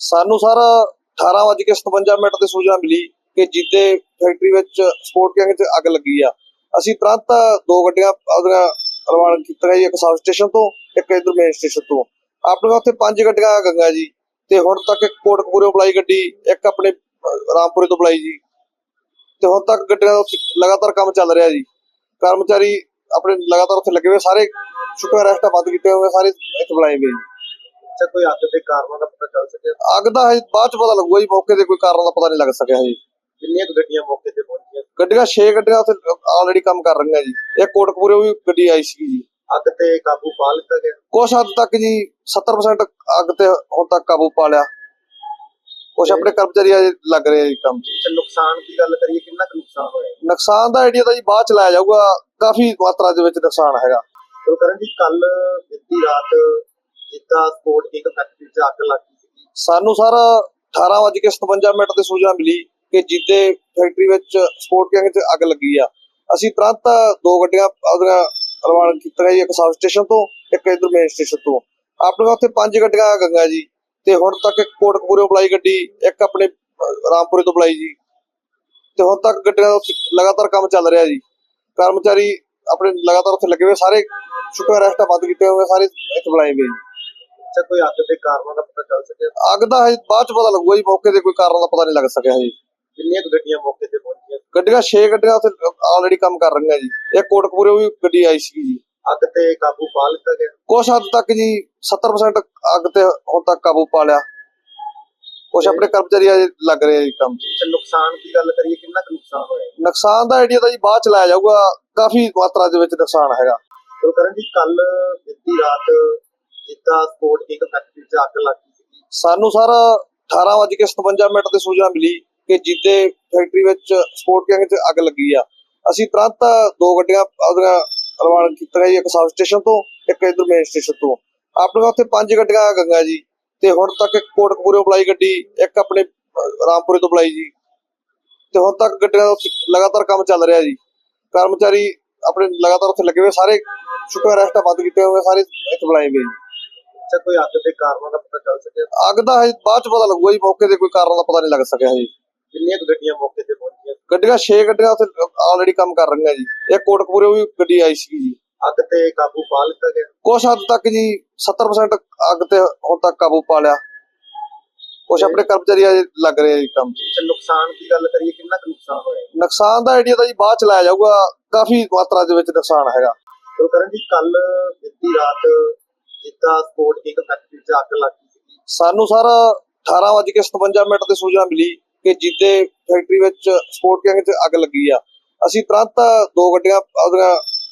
ਸਾਨੂੰ sir 18:57 minute ਤੇ ਸੂਚਨਾ ਮਿਲੀ ਕਿ ਜੀਤੇ ਫੈਕਟਰੀ ਵਿੱਚ ਸਪੋਰਟ ਕਿੰਗ 'ਚ ਅੱਗ ਲੱਗੀ ਆ। ਅਸੀਂ ਤੁਰੰਤ ਦੋ ਗੱਡੀਆਂ ਉਹਦੀਆਂ ਰਵਾਨਾ ਕੀਤੀਆਂ ਜੀ, ਇੱਕ ਸਬ ਸਟੇਸ਼ਨ ਤੋਂ, ਇੱਕ ਇਧਰ ਮੇਨ ਸਟੇਸ਼ਨ ਤੋਂ। ਆਪਣੇ ਉੱਥੇ ਪੰਜ ਗੱਡੀਆਂ ਗੰਗਾ ਜੀ ਤੇ ਹੁਣ ਤੱਕ ਇੱਕ ਕੋਟਕਪੂਰੇ ਬੁਲਾਈ ਗੱਡੀ, ਇੱਕ ਆਪਣੇ ਰਾਮਪੁਰੇ ਤੋਂ ਬੁਲਾਈ ਜੀ। ਤੇ ਹੁਣ ਤੱਕ ਗੱਡੀਆਂ ਦਾ ਲਗਾਤਾਰ ਕੰਮ ਚੱਲ ਰਿਹਾ ਜੀ। ਕਰਮਚਾਰੀ ਆਪਣੇ ਲਗਾਤਾਰ ਉੱਥੇ ਲੱਗੇ ਹੋਏ ਸਾਰੇ ਛੁੱਟੀਆਂ ਰੈਸਟਾਂ ਬੰਦ ਕੀਤੇ ਹੋਏ ਸਾਰੇ ਇੱਥੇ ਬੁਲਾਏ ਗਏ ਜੀ। ਅੱਛਾ ਕੋਈ ਅੱਗ ਦੇ ਕਾਰਨਾਂ ਦਾ ਪਤਾ ਚੱਲ ਸਕਿਆ? ਅੱਗ ਦਾ ਹਜੇ ਬਾਅਦ ਚ ਪਤਾ ਲੱਗੂਗਾ ਜੀ ਮੌਕੇ ਤੇ ਕੋਈ ਕਾਰਨ ਦਾ ਪਤਾ ਨਹੀਂ ਲੱਗ ਸਕਿਆ ਜੀ ਕਿੰਨੀਆਂ ਕੁ ਗੱਡੀਆਂ ਮੌਕੇ ਤੇ ਪਹੁੰਚੀਆਂ? ਗੱਡੀਆਂ 6 ਗੱਡੀਆਂ ਉੱਥੇ ਆਲਰੇਡੀ ਕੰਮ ਕਰ ਰਹੀਆਂ ਜੀ। ਇਹ ਕੋਟਕਪੂਰੇ ਵੀ ਗੱਡੀ ਆਈ ਸੀ ਜੀ। ਅੱਗ ਤੇ ਕਾਬੂ ਪਾ ਲਿੱਤਾ ਗਿਆ? ਕੁਛ ਹੱਦ ਤੱਕ ਜੀ 70% ਅੱਗ ਤੇ ਹੁਣ ਤੱਕ ਕਾਬੂ ਪਾ ਲਿਆ। ਕੁਛ ਆਪਣੇ ਕਰਮਚਾਰੀ ਲੱਗ ਰਹੇ ਆ ਜੀ ਕੰਮ। ਤੇ। ਨੁਕਸਾਨ ਦੀ ਗੱਲ ਕਰੀਏ ਕਿੰਨਾ ਕੁ ਨੁਕਸਾਨ ਹੋਇਆ? ਨੁਕਸਾਨ ਦਾ ਆਈਡੀਆ ਤਾਂ ਜੀ ਬਾਅਦ ਚ ਲਾਇਆ ਜਾਊਗਾ ਕਾਫੀ ਮਾਤਰਾ ਦੇ ਵਿੱਚ ਨੁਕਸਾਨ ਹੈਗਾ। ਕਰਨ ਜੀ ਕੱਲ ਬੀਤੀ ਰਾਤ ਜਿੱਦਾਂ ਸਪੋਰਟ ਕਿੰਗ ਫੈਕਟਰੀ 'ਚ ਅੱਗ ਲੱਗੀ ਸੀ ਸਾਨੂੰ ਸਰ 18:57 ਮਿੰਟ ਤੇ ਸੂਚਨਾ ਮਿਲੀ ਕਿ ਜੀਤੇ ਫੈਕਟਰੀ ਵਿੱਚ ਸਪੋਰਟ ਕਿੰਗ 'ਚ ਅੱਗ ਲੱਗੀ ਆ। ਅਸੀਂ ਤੁਰੰਤ ਦੋ ਗੱਡੀਆਂ ਉਹਦੀਆਂ ਰਵਾਨਾ ਕੀਤੀਆਂ ਜੀ ਇੱਕ ਸਬ ਸਟੇਸ਼ਨ ਤੋਂ ਇੱਕ ਇਧਰ ਮੇਨ ਸਟੇਸ਼ਨ ਤੋਂ। ਆਪਣੇ ਉੱਥੇ ਪੰਜ ਗੱਡੀਆਂ ਗੰਗਾ ਜੀ ਤੇ ਹੁਣ ਤੱਕ ਇੱਕ ਕੋਟਕਪੂਰੇ ਬੁਲਾਈ ਗੱਡੀ ਇੱਕ ਆਪਣੇ ਅਹ, ਰਾਮਪੁਰੇ ਤੋਂ ਬੁਲਾਈ ਜੀ। ਤੇ ਹੁਣ ਤੱਕ ਗੱਡੀਆਂ ਦਾ ਲਗਾਤਾਰ ਕੰਮ ਚੱਲ ਰਿਹਾ ਜੀ। ਕਰਮਚਾਰੀ ਆਪਣੇ ਲਗਾਤਾਰ ਉੱਥੇ ਲੱਗੇ ਹੋਏ ਸਾਰੇ ਛੁੱਟੀਆਂ ਰੈਸਟਾਂ ਬੰਦ ਕੀਤੇ ਹੋਏ ਸਾਰੇ ਇੱਥੇ ਬੁਲਾਏ ਹੋਏ ਜੀ। ਅੱਛਾ ਕੋਈ ਅੱਗ ਦੇ ਕਾਰਨਾਂ ਦਾ ਪਤਾ ਚੱਲ ਸਕਿਆ? ਅੱਗ ਦਾ ਹਜੇ ਬਾਅਦ ਚ ਪਤਾ ਲੱਗੂਗਾ ਜੀ ਮੌਕੇ ਤੇ ਕੋਈ ਕਾਰਨ ਦਾ ਪਤਾ ਨਹੀਂ ਲੱਗ ਸਕਿਆ ਜੀ। ਕਿੰਨੀਆਂ ਕੁ ਗੱਡੀਆਂ ਮੌਕੇ ਤੇ ਪਹੁੰਚੀਆਂ? ਗੱਡੀਆਂ 6 ਗੱਡੀਆਂ ਉੱਥੇ ਆਲਰੇਡੀ ਕੰਮ ਕਰ ਰਹੀਆਂ ਜੀ। ਇਹ ਕੋਟਕਪੂਰੇ ਵੀ ਗੱਡੀ ਆਈ ਸੀ ਜੀ। ਅੱਗ ਤੇ ਕਾਬੂ ਪਾ ਲਿੱਤਾ ਗਿਆ? ਕੁਛ ਹੱਦ ਤੱਕ ਜੀ 70% ਅੱਗ ਤੇ ਹੁਣ ਤੱਕ ਕਾਬੂ ਪਾ ਲਿਆ। ਕੁਛ ਆਪਣੇ ਕਰਮਚਾਰੀ ਅਜੇ ਲੱਗ ਰਹੇ ਆ ਜੀ ਕੰਮ। ਤੇ। ਨੁਕਸਾਨ ਦੀ ਗੱਲ ਕਰੀਏ ਕਿੰਨਾ ਕੁ ਨੁਕਸਾਨ ਹੋਇਆ? ਨੁਕਸਾਨ ਦਾ ਆਈਡੀਆ ਤਾਂ ਜੀ ਬਾਅਦ ਚ ਲਾਇਆ ਜਾਊਗਾ। ਕਾਫੀ ਮਾਤਰਾ ਦੇ ਵਿੱਚ ਨੁਕਸਾਨ ਹੈਗਾ। ਕਰਨ ਜੀ ਕੱਲ ਬੀਤੀ ਰਾਤ ਜਿੱਦਾਂ ਸਪੋਰਟ ਕਿੰਗ ਫੈਕਟਰੀ 'ਚ ਅੱਗ ਲੱਗੀ ਸੀ ਸਾਨੂੰ ਸਰ 18:57 ਮਿੰਟ ਤੇ ਸੂਚਨਾ ਮਿਲੀ ਕਿ ਜੀਤੇ ਫੈਕਟਰੀ ਵਿੱਚ ਸਪੋਰਟ ਕਿੰਗ 'ਚ ਅੱਗ ਲੱਗੀ ਆ। ਅਸੀਂ ਤੁਰੰਤ ਦੋ ਗੱਡੀਆਂ ਉਹਦੀਆਂ ਰਵਾਨਾ ਕੀਤੀਆਂ ਜੀ, ਇੱਕ ਸਬ ਸਟੇਸ਼ਨ ਤੋਂ, ਇੱਕ ਇਧਰ ਮੇਨ ਸਟੇਸ਼ਨ ਤੋਂ। ਆਪਣੇ ਉੱਥੇ ਪੰਜ ਗੱਡੀਆਂ ਗੰਗਾ ਜੀ ਤੇ ਹੁਣ ਤੱਕ ਇੱਕ ਕੋਟਕਪੂਰੇ ਬੁਲਾਈ ਗੱਡੀ, ਇੱਕ ਆਪਣੇ ਰਾਮਪੁਰੇ ਤੋਂ ਬੁਲਾਈ ਜੀ। ਤੇ ਹੁਣ ਤੱਕ ਗੱਡੀਆਂ ਦਾ ਲਗਾਤਾਰ ਕੰਮ ਚੱਲ ਰਿਹਾ ਜੀ। ਕਰਮਚਾਰੀ ਆਪਣੇ ਲਗਾਤਾਰ ਉੱਥੇ ਲੱਗੇ ਹੋਏ ਸਾਰੇ ਛੁੱਟੀਆਂ ਰੈਸਟਾਂ ਬੰਦ ਕੀਤੇ ਹੋਏ ਸਾਰੇ ਇੱਥੇ ਬੁਲਾਏ ਗਏ ਜੀ। ਅੱਛਾ ਕੋਈ ਅੱਗ ਦੇ ਕਾਰਨਾਂ ਦਾ ਪਤਾ ਚੱਲ ਸਕਿਆ? ਅੱਗ ਦਾ ਹਜੇ ਬਾਅਦ ਚ ਪਤਾ ਲੱਗੂਗਾ ਜੀ ਮੌਕੇ ਤੇ ਕੋਈ ਕਾਰਨ ਦਾ ਪਤਾ ਨਹੀਂ ਲੱਗ ਸਕਿਆ ਜੀ ਕਿੰਨੀਆਂ ਕੁ ਗੱਡੀਆਂ ਮੌਕੇ ਤੇ ਪਹੁੰਚੀਆਂ? ਗੱਡੀਆਂ 6 ਗੱਡੀਆਂ ਉੱਥੇ ਆਲਰੇਡੀ ਕੰਮ ਕਰ ਰਹੀਆਂ ਜੀ। ਇਹ ਕੋਟਕਪੂਰੇ ਵੀ ਗੱਡੀ ਆਈ ਸੀ ਜੀ। ਅੱਗ ਤੇ ਕਾਬੂ ਪਾ ਲਿੱਤਾ ਗਿਆ? ਕੁਛ ਹੱਦ ਤੱਕ ਜੀ 70% ਅੱਗ ਤੇ ਹੁਣ ਤੱਕ ਕਾਬੂ ਪਾ ਲਿਆ। ਕੁਛ ਆਪਣੇ ਕਰਮਚਾਰੀ ਅਜੇ ਲੱਗ ਰਹੇ ਆ ਜੀ ਕੰਮ। ਤੇ। ਨੁਕਸਾਨ ਦੀ ਗੱਲ ਕਰੀਏ ਕਿੰਨਾ ਕੁ ਨੁਕਸਾਨ ਹੋਇਆ? ਨੁਕਸਾਨ ਦਾ ਆਈਡੀਆ ਤਾਂ ਜੀ ਬਾਅਦ ਚ ਲਾਇਆ ਜਾਊਗਾ ਕਾਫੀ ਮਾਤਰਾ ਦੇ ਵਿੱਚ ਨੁਕਸਾਨ ਹੈਗਾ। ਕਰਨ ਜੀ ਕੱਲ ਬੀਤੀ ਰਾਤ ਜਿੱਦਾਂ ਸਪੋਰਟ ਕਿੰਗ ਫੈਕਟਰੀ 'ਚ ਅੱਗ ਲੱਗੀ ਸੀ ਸਾਨੂੰ ਸਰ 18:57 ਮਿੰਟ ਤੇ ਸੂਚਨਾ ਮਿਲੀ ਕਿ ਜੀਤੇ ਫੈਕਟਰੀ ਵਿੱਚ ਸਪੋਰਟ ਕਿੰਗ 'ਚ ਅੱਗ ਲੱਗੀ ਆ। ਅਸੀਂ ਤੁਰੰਤ ਦੋ ਗੱਡੀਆਂ ਉਹਦੀਆਂ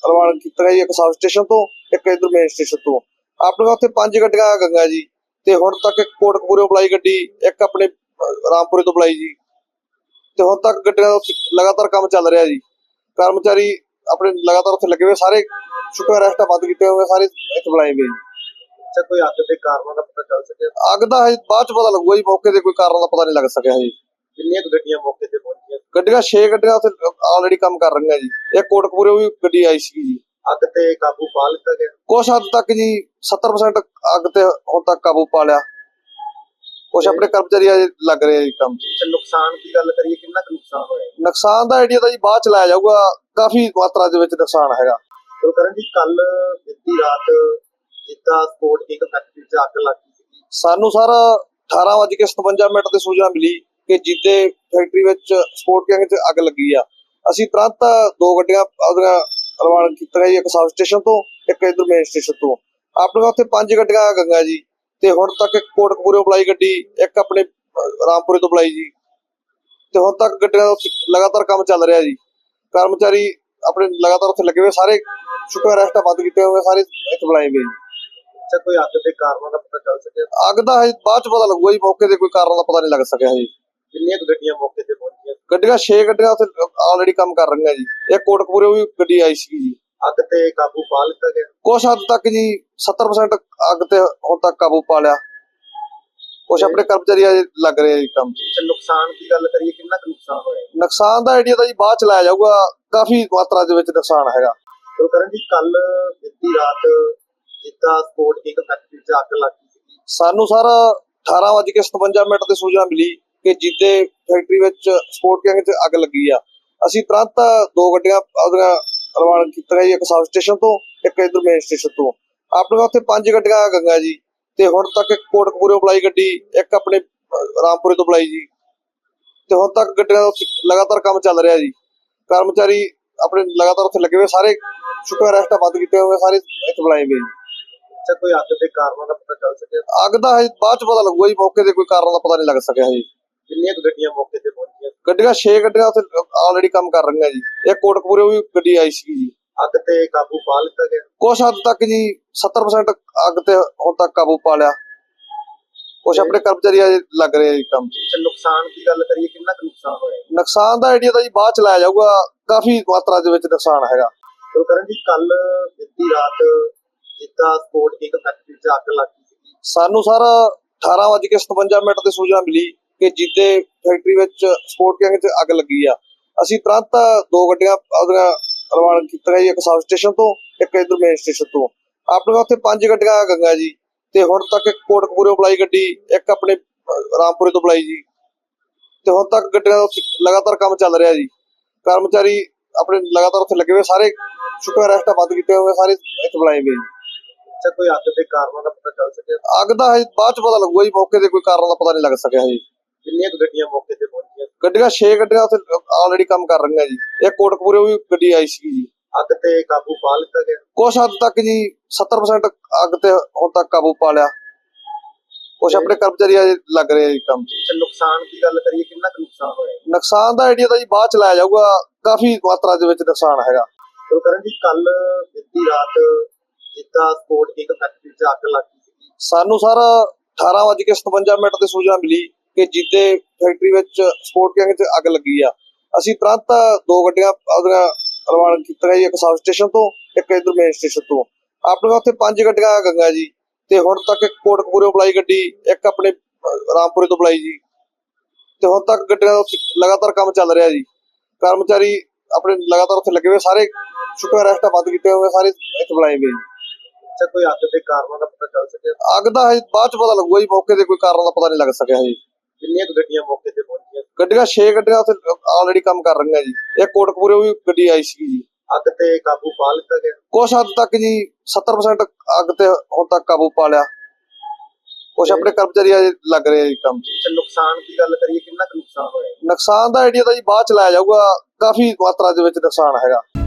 ਰਵਾਨਾ ਕੀਤੀਆਂ ਜੀ, ਇੱਕ ਸਬ ਸਟੇਸ਼ਨ ਤੋਂ, ਇੱਕ ਇਧਰ ਮੇਨ ਸਟੇਸ਼ਨ ਤੋਂ। ਆਪਣੇ ਉੱਥੇ ਪੰਜ ਗੱਡੀਆਂ ਗੰਗਾ ਜੀ, ਤੇ ਹੁਣ ਤੱਕ ਇੱਕ ਕੋਟਕਪੂਰੇ ਬੁਲਾਈ ਗੱਡੀ, ਇੱਕ ਆਪਣੇ ਰਾਮਪੁਰੇ ਤੋਂ ਬੁਲਾਈ ਜੀ। ਤੇ ਹੁਣ ਤੱਕ ਗੱਡੀਆਂ ਦਾ ਲਗਾਤਾਰ ਕੰਮ ਚੱਲ ਰਿਹਾ ਜੀ। ਕਰਮਚਾਰੀ ਆਪਣੇ ਲਗਾਤਾਰ ਉੱਥੇ ਲੱਗੇ ਹੋਏ ਸਾਰੇ ਛੁੱਟੀਆਂ ਰੈਸਟਾਂ ਬੰਦ ਕੀਤੇ ਹੋਏ ਸਾਰੇ ਇੱਥੇ ਬੁਲਾਏ ਗਏ ਜੀ। ਅੱਛਾ ਕੋਈ ਅੱਗ ਦੇ ਕਾਰਨਾਂ ਦਾ ਪਤਾ ਚੱਲ ਸਕਿਆ? ਅੱਗ ਦਾ ਹਜੇ ਬਾਅਦ ਚ ਪਤਾ ਲੱਗੂਗਾ ਜੀ ਮੌਕੇ ਤੇ ਕੋਈ ਕਾਰਨ ਦਾ ਪਤਾ ਨਹੀਂ ਲੱਗ ਸਕਿਆ ਜੀ। ਕਿੰਨੀਆਂ ਕੁ ਗੱਡੀਆਂ ਮੌਕੇ ਤੇ ਪਹੁੰਚੀਆਂ? ਗੱਡੀਆਂ 6 ਗੱਡੀਆਂ ਉੱਥੇ ਆਲਰੇਡੀ ਕੰਮ ਕਰ ਰਹੀਆਂ ਜੀ। ਇਹ ਕੋਟਕਪੂਰੇ ਵੀ ਗੱਡੀ ਆਈ ਸੀ ਜੀ। ਅੱਗ ਤੇ ਕਾਬੂ ਪਾ ਲਿੱਤਾ ਗਿਆ? ਕੁਛ ਹੱਦ ਤੱਕ ਜੀ 70% ਅੱਗ ਤੇ ਹੁਣ ਤੱਕ ਕਾਬੂ ਪਾ ਲਿਆ। ਕੁਛ ਆਪਣੇ ਕਰਮਚਾਰੀ ਅਜੇ ਲੱਗ ਰਹੇ ਜੀ ਕੰਮ। ਤੇ। ਨੁਕਸਾਨ ਦੀ ਗੱਲ ਕਰੀਏ ਕਿੰਨਾ ਕੁ ਨੁਕਸਾਨ ਹੋਇਆ? ਨੁਕਸਾਨ ਦਾ ਆਈਡੀਆ ਤਾਂ ਜੀ ਬਾਅਦ ਚ ਲਾਇਆ ਜਾਊਗਾ ਕਾਫੀ ਮਾਤਰਾ ਦੇ ਵਿੱਚ ਨੁਕਸਾਨ ਹੈਗਾ। ਕਰਨ ਜੀ ਕੱਲ ਬੀਤੀ ਰਾਤ ਜਿੱਦਾਂ ਸਪੋਰਟ ਕਿੰਗ ਫੈਕਟਰੀ 'ਚ ਅੱਗ ਲੱਗੀ ਸੀ ਸਾਨੂੰ ਸਰ 18:57 ਮਿੰਟ ਤੇ ਸੂਚਨਾ ਮਿਲੀ ਕਿ ਜੀਤੇ ਫੈਕਟਰੀ ਵਿੱਚ ਸਪੋਰਟ ਕਿੰਗ 'ਚ ਅੱਗ ਲੱਗੀ ਆ। ਅਸੀਂ ਤੁਰੰਤ ਦੋ ਗੱਡੀਆਂ ਉਹਦੀਆਂ ਰਵਾਨਾ ਕੀਤੀਆਂ ਜੀ ਇੱਕ ਸਬ ਸਟੇਸ਼ਨ ਤੋਂ ਇੱਕ ਇਧਰ ਮੇਨ ਸਟੇਸ਼ਨ ਤੋਂ। ਆਪਣੇ ਉੱਥੇ ਪੰਜ ਗੱਡੀਆਂ ਗੰਗਾ ਜੀ ਤੇ ਹੁਣ ਤੱਕ ਇੱਕ ਕੋਟਕਪੂਰੇ ਬੁਲਾਈ ਗੱਡੀ ਇੱਕ ਆਪਣੇ ਅਹ, ਰਾਮਪੁਰੇ ਤੋਂ ਬੁਲਾਈ ਜੀ। ਤੇ ਹੁਣ ਤੱਕ ਗੱਡੀਆਂ ਦਾ ਲਗਾਤਾਰ ਕੰਮ ਚੱਲ ਰਿਹਾ ਜੀ। ਕਰਮਚਾਰੀ ਆਪਣੇ ਲਗਾਤਾਰ ਉੱਥੇ ਲੱਗੇ ਹੋਏ ਸਾਰੇ ਛੁੱਟੀਆਂ ਰੈਸਟਾਂ ਬੰਦ ਕੀਤੇ ਹੋਏ ਸਾਰੇ ਇੱਥੇ ਬੁਲਾਏ ਗਏ ਜੀ। ਅੱਛਾ ਕੋਈ ਅੱਗ ਦੇ ਕਾਰਨਾਂ ਦਾ ਪਤਾ ਚੱਲ ਸਕਿਆ? ਅੱਗ ਦਾ ਹਜੇ ਬਾਅਦ ਚ ਪਤਾ ਲੱਗੂਗਾ ਜੀ ਮੌਕੇ ਤੇ ਕੋਈ ਕਾਰਨ ਦਾ ਪਤਾ ਨਹੀਂ ਲੱਗ ਸਕਿਆ ਜੀ। ਕਿੰਨੀਆਂ ਕੁ ਗੱਡੀਆਂ ਮੌਕੇ ਤੇ ਪਹੁੰਚੀਆਂ? ਗੱਡੀਆਂ 6 ਗੱਡੀਆਂ ਉੱਥੇ ਆਲਰੇਡੀ ਕੰਮ ਕਰ ਰਹੀਆਂ ਜੀ। ਇਹ ਕੋਟਕਪੂਰੇ ਵੀ ਗੱਡੀ ਆਈ ਸੀ ਜੀ। ਅੱਗ ਤੇ ਕਾਬੂ ਪਾ ਲਿੱਤਾ ਗਿਆ? ਕੁਛ ਹੱਦ ਤੱਕ ਜੀ 70% ਅੱਗ ਤੇ ਹੁਣ ਤੱਕ ਕਾਬੂ ਪਾ ਲਿਆ। ਕੁਛ ਆਪਣੇ ਕਰਮਚਾਰੀ ਅਜੇ ਲੱਗ ਰਹੇ ਆ ਜੀ ਕੰਮ। ਤੇ। ਨੁਕਸਾਨ ਦੀ ਗੱਲ ਕਰੀਏ ਕਿੰਨਾ ਕੁ ਨੁਕਸਾਨ ਹੋਇਆ? ਨੁਕਸਾਨ ਦਾ ਆਈਡੀਆ ਤਾਂ ਜੀ ਬਾਅਦ ਚ ਲਾਇਆ ਜਾਊਗਾ। ਕਾਫੀ ਮਾਤਰਾ ਦੇ ਵਿੱਚ ਨੁਕਸਾਨ ਹੈਗਾ। ਤੇ ਕਰਨ ਜੀ ਕੱਲ ਬੀਤੀ ਰਾਤ ਜਿੱਦਾਂ ਸਪੋਰਟ ਕਿੰਗ ਫੈਕਟਰੀ 'ਚ ਅੱਗ ਲੱਗੀ ਸੀ ਸਾਨੂੰ ਸਰ 18:57 ਮਿੰਟ ਤੇ ਸੂਚਨਾ ਮਿਲੀ ਕਿ ਜੀਤੇ ਫੈਕਟਰੀ ਵਿੱਚ ਸਪੋਰਟ ਕਿੰਗ 'ਚ ਅੱਗ ਲੱਗੀ ਆ। ਅਸੀਂ ਤੁਰੰਤ ਦੋ ਗੱਡੀਆਂ ਉਹਦੀਆਂ ਰਵਾਨਾ ਕੀਤੀਆਂ ਜੀ, ਇੱਕ ਸਬ ਸਟੇਸ਼ਨ ਤੋਂ, ਇੱਕ ਇਧਰ ਮੇਨ ਸਟੇਸ਼ਨ ਤੋਂ। ਆਪਣੇ ਉੱਥੇ ਪੰਜ ਗੱਡੀਆਂ ਗੰਗਾ ਜੀ ਤੇ ਹੁਣ ਤੱਕ ਇੱਕ ਕੋਟਕਪੂਰੇ ਬੁਲਾਈ ਗੱਡੀ, ਇੱਕ ਆਪਣੇ ਰਾਮਪੁਰੇ ਤੋਂ ਬੁਲਾਈ ਜੀ। ਤੇ ਹੁਣ ਤੱਕ ਗੱਡੀਆਂ ਦਾ ਲਗਾਤਾਰ ਕੰਮ ਚੱਲ ਰਿਹਾ ਜੀ। ਕਰਮਚਾਰੀ ਆਪਣੇ ਲਗਾਤਾਰ ਉੱਥੇ ਲੱਗੇ ਹੋਏ ਸਾਰੇ ਛੁੱਟੀਆਂ ਰੈਸਟਾਂ ਬੰਦ ਕੀਤੇ ਹੋਏ ਸਾਰੇ ਇੱਥੇ ਬੁਲਾਏ ਗਏ ਜੀ। ਅੱਛਾ ਕੋਈ ਅੱਗ ਦੇ ਕਾਰਨਾਂ ਦਾ ਪਤਾ ਚੱਲ ਸਕਿਆ? ਅੱਗ ਦਾ ਹਜੇ ਬਾਅਦ ਚ ਪਤਾ ਲੱਗੂਗਾ ਜੀ ਮੌਕੇ ਤੇ ਕੋਈ ਕਾਰਨ ਦਾ ਪਤਾ ਨਹੀਂ ਲੱਗ ਸਕਿਆ ਜੀ ਕਿੰਨੀਆਂ ਕੁ ਗੱਡੀਆਂ ਮੌਕੇ ਤੇ ਪਹੁੰਚੀਆਂ? ਗੱਡੀਆਂ 6 ਗੱਡੀਆਂ ਉੱਥੇ ਆਲਰੇਡੀ ਕੰਮ ਕਰ ਰਹੀਆਂ ਜੀ। ਇਹ ਕੋਟਕਪੂਰੇ ਵੀ ਗੱਡੀ ਆਈ ਸੀ ਜੀ। ਅੱਗ ਤੇ ਕਾਬੂ ਪਾ ਲਿੱਤਾ ਗਿਆ? ਕੁਛ ਹੱਦ ਤੱਕ ਜੀ 70% ਅੱਗ ਤੇ ਹੁਣ ਤੱਕ ਕਾਬੂ ਪਾ ਲਿਆ। ਕੁਛ ਆਪਣੇ ਕਰਮਚਾਰੀ ਲੱਗ ਰਹੇ ਆ ਜੀ ਕੰਮ। ਤੇ। ਨੁਕਸਾਨ ਦੀ ਗੱਲ ਕਰੀਏ ਕਿੰਨਾ ਕੁ ਨੁਕਸਾਨ ਹੋਇਆ? ਨੁਕਸਾਨ ਦਾ ਆਈਡੀਆ ਤਾਂ ਜੀ ਬਾਅਦ ਚ ਲਾਇਆ ਜਾਊਗਾ ਕਾਫੀ ਮਾਤਰਾ ਦੇ ਵਿੱਚ ਨੁਕਸਾਨ ਹੈਗਾ। ਤੇ ਕਰਨ ਜੀ ਕੱਲ ਬੀਤੀ ਰਾਤ ਜਿੱਦਾਂ ਸਪੋਰਟ ਕਿੰਗ ਫੈਕਟਰੀ 'ਚ ਅੱਗ ਲੱਗੀ ਸੀ ਸਾਨੂੰ ਸਰ 18:57 ਮਿੰਟ ਤੇ ਸੂਚਨਾ ਮਿਲੀ ਕਿ ਜੀਤੇ ਫੈਕਟਰੀ ਵਿੱਚ ਸਪੋਰਟ ਕਿੰਗ 'ਚ ਅੱਗ ਲੱਗੀ ਆ। ਅਸੀਂ ਤੁਰੰਤ ਦੋ ਗੱਡੀਆਂ ਉਹਦੀਆਂ ਰਵਾਨਾ ਕੀਤੀਆਂ ਜੀ, ਇੱਕ ਸਬ ਸਟੇਸ਼ਨ ਤੋਂ, ਇੱਕ ਇਧਰ ਮੇਨ ਸਟੇਸ਼ਨ ਤੋਂ। ਆਪਣੇ ਉੱਥੇ ਪੰਜ ਗੱਡੀਆਂ ਗੰਗਾ ਜੀ, ਤੇ ਹੁਣ ਤੱਕ ਇੱਕ ਕੋਟਕਪੂਰੇ ਬੁਲਾਈ ਗੱਡੀ, ਇੱਕ ਆਪਣੇ ਰਾਮਪੁਰੇ ਤੋਂ ਬੁਲਾਈ ਜੀ। ਤੇ ਹੁਣ ਤੱਕ ਗੱਡੀਆਂ ਦਾ ਲਗਾਤਾਰ ਕੰਮ ਚੱਲ ਰਿਹਾ ਜੀ। ਕਰਮਚਾਰੀ ਆਪਣੇ ਲਗਾਤਾਰ ਉੱਥੇ ਲੱਗੇ ਹੋਏ ਸਾਰੇ ਛੁੱਟੀਆਂ ਰੈਸਟਾਂ ਬੰਦ ਕੀਤੇ ਹੋਏ ਸਾਰੇ ਇੱਥੇ ਬੁਲਾਏ ਗਏ ਜੀ। ਅੱਛਾ ਕੋਈ ਅੱਗ ਦੇ ਕਾਰਨਾਂ ਦਾ ਪਤਾ ਚੱਲ ਸਕਿਆ? ਅੱਗ ਦਾ ਹਜੇ ਬਾਅਦ ਚ ਪਤਾ ਲੱਗੂਗਾ ਜੀ ਮੌਕੇ ਤੇ ਕੋਈ ਕਾਰਨ ਦਾ ਪਤਾ ਨਹੀਂ ਲੱਗ ਸਕਿਆ ਜੀ। ਕਿੰਨੀਆਂ ਕੁ ਗੱਡੀਆਂ ਮੌਕੇ ਤੇ ਪਹੁੰਚੀਆਂ? ਗੱਡੀਆਂ 6 ਗੱਡੀਆਂ ਉੱਥੇ ਆਲਰੇਡੀ ਕੰਮ ਕਰ ਰਹੀਆਂ ਜੀ। ਇਹ ਕੋਟਕਪੂਰੇ ਵੀ ਗੱਡੀ ਆਈ ਸੀ ਜੀ। ਅੱਗ ਤੇ ਕਾਬੂ ਪਾ ਲਿੱਤਾ ਗਿਆ? ਕੁਛ ਹੱਦ ਤੱਕ ਜੀ 70% ਅੱਗ ਤੇ ਹੁਣ ਤੱਕ ਕਾਬੂ ਪਾ ਲਿਆ। ਕੁਛ ਆਪਣੇ ਕਰਮਚਾਰੀ ਅਜੇ ਲੱਗ ਰਹੇ ਜੀ ਕੰਮ। ਤੇ। ਨੁਕਸਾਨ ਦੀ ਗੱਲ ਕਰੀਏ ਕਿੰਨਾ ਕੁ ਨੁਕਸਾਨ ਹੋਇਆ? ਨੁਕਸਾਨ ਦਾ ਆਈਡੀਆ ਤਾਂ ਜੀ ਬਾਅਦ ਚ ਲਾਇਆ ਜਾਊਗਾ। ਕਾਫੀ ਮਾਤਰਾ ਦੇ ਵਿੱਚ ਨੁਕਸਾਨ ਹੈਗਾ। ਕਰਨ ਜੀ ਕੱਲ ਬੀਤੀ ਰਾਤ ਜਿੱਦਾਂ ਸਪੋਰਟ ਕਿੰਗ ਫੈਕਟਰੀ 'ਚ ਅੱਗ ਲੱਗੀ ਸੀ ਸਾਨੂੰ ਸਰ 18:57 ਮਿੰਟ ਤੇ ਸੂਚਨਾ ਮਿਲੀ ਕਿ ਜੀਤੇ ਫੈਕਟਰੀ ਵਿੱਚ ਸਪੋਰਟ ਕਿੰਗ 'ਚ ਅੱਗ ਲੱਗੀ ਆ। ਅਸੀਂ ਤੁਰੰਤ ਦੋ ਗੱਡੀਆਂ ਉਹਦੀਆਂ ਰਵਾਨਾ ਕੀਤੀਆਂ ਜੀ, ਇੱਕ ਸਬ ਸਟੇਸ਼ਨ ਤੋਂ, ਇੱਕ ਇਧਰ ਮੇਨ ਸਟੇਸ਼ਨ ਤੋਂ। ਆਪਣੇ ਉੱਥੇ ਪੰਜ ਗੱਡੀਆਂ ਗੰਗਾ ਜੀ, ਤੇ ਹੁਣ ਤੱਕ ਇੱਕ ਕੋਟਕਪੂਰੇ ਬੁਲਾਈ ਗੱਡੀ, ਇੱਕ ਆਪਣੇ ਰਾਮਪੁਰੇ ਤੋਂ ਬੁਲਾਈ ਜੀ। ਤੇ ਹੁਣ ਤੱਕ ਗੱਡੀਆਂ ਦਾ ਲਗਾਤਾਰ ਕੰਮ ਚੱਲ ਰਿਹਾ ਜੀ। ਕਰਮਚਾਰੀ ਆਪਣੇ ਲਗਾਤਾਰ ਉੱਥੇ ਲੱਗੇ ਹੋਏ ਸਾਰੇ ਛੁੱਟੀਆਂ ਰੈਸਟਾਂ ਬੰਦ ਕੀਤੇ ਹੋਏ ਸਾਰੇ ਇੱਥੇ ਬੁਲਾਏ ਗਏ ਜੀ। ਅੱਛਾ ਕੋਈ ਅੱਗ ਦੇ ਕਾਰਨਾਂ ਦਾ ਪਤਾ ਚੱਲ ਸਕਿਆ? ਅੱਗ ਦਾ ਹਜੇ ਬਾਅਦ ਚ ਪਤਾ ਲੱਗੂਗਾ ਜੀ ਮੌਕੇ ਤੇ ਕੋਈ ਕਾਰਨ ਦਾ ਪਤਾ ਨਹੀਂ ਲੱਗ ਸਕਿਆ ਜੀ ਕਿੰਨੀਆਂ ਕੁ ਗੱਡੀਆਂ ਮੌਕੇ ਤੇ ਪਹੁੰਚੀਆਂ? ਗੱਡੀਆਂ 6 ਗੱਡੀਆਂ ਉੱਥੇ ਆਲਰੇਡੀ ਕੰਮ ਕਰ ਰਹੀਆਂ ਜੀ। ਇਹ ਕੋਟਕਪੂਰੇ ਵੀ ਗੱਡੀ ਆਈ ਸੀ ਜੀ। ਅੱਗ ਤੇ ਕਾਬੂ ਪਾ ਲਿੱਤਾ ਗਿਆ? ਕੁਛ ਹੱਦ ਤੱਕ ਜੀ 70% ਅੱਗ ਤੇ ਹੁਣ ਤੱਕ ਕਾਬੂ ਪਾ ਲਿਆ। ਕੁਛ ਆਪਣੇ ਕਰਮਚਾਰੀ ਅਜੇ ਲੱਗ ਰਹੇ ਆ ਜੀ ਕੰਮ। ਤੇ। ਨੁਕਸਾਨ ਦੀ ਗੱਲ ਕਰੀਏ ਕਿੰਨਾ ਕੁ ਨੁਕਸਾਨ ਹੋਇਆ? ਨੁਕਸਾਨ ਦਾ ਆਈਡੀਆ ਤਾਂ ਜੀ ਬਾਅਦ ਚ ਲਾਇਆ ਜਾਊਗਾ। ਕਾਫੀ ਮਾਤਰਾ ਦੇ ਵਿੱਚ ਨੁਕਸਾਨ ਹੈਗਾ।